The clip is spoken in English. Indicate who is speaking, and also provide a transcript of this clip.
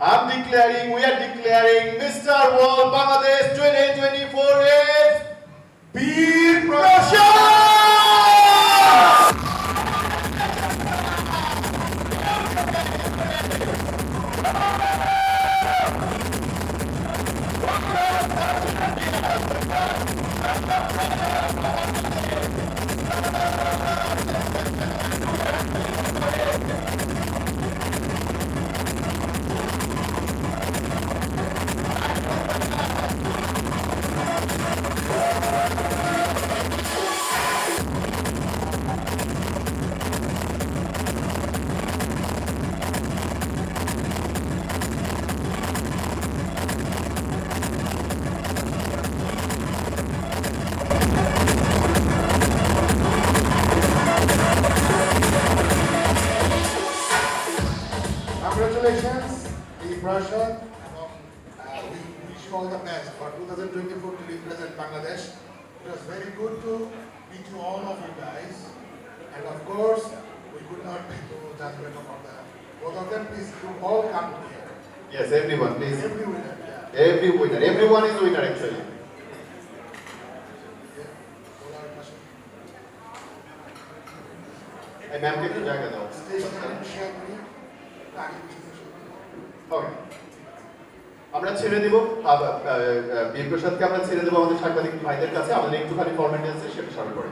Speaker 1: I'm declaring, we are declaring Mr. World Bangladesh 2024 is Beer Prashant!
Speaker 2: Congratulations, Team Russia. Uh, we wish you all the best for 2024 to represent Bangladesh. It was very good to meet you all of you guys. And of course, we could not make you judgment about that. Both of them, please, you all come here.
Speaker 1: Yes, everyone, please.
Speaker 2: Every winner, yeah.
Speaker 1: Every winner. Everyone is winner, actually.
Speaker 2: Hey,
Speaker 1: ma'am, can you jaga dao?
Speaker 2: Station, share,
Speaker 1: please. আমরা ছেড়ে দেব বীর প্রসাদকে আমরা ছেড়ে দেবো আমাদের সাংবাদিক ভাইদের কাছে। আমাদের একটুখানি ফর্মালিটি আছে, সেটা স্মরণ করে।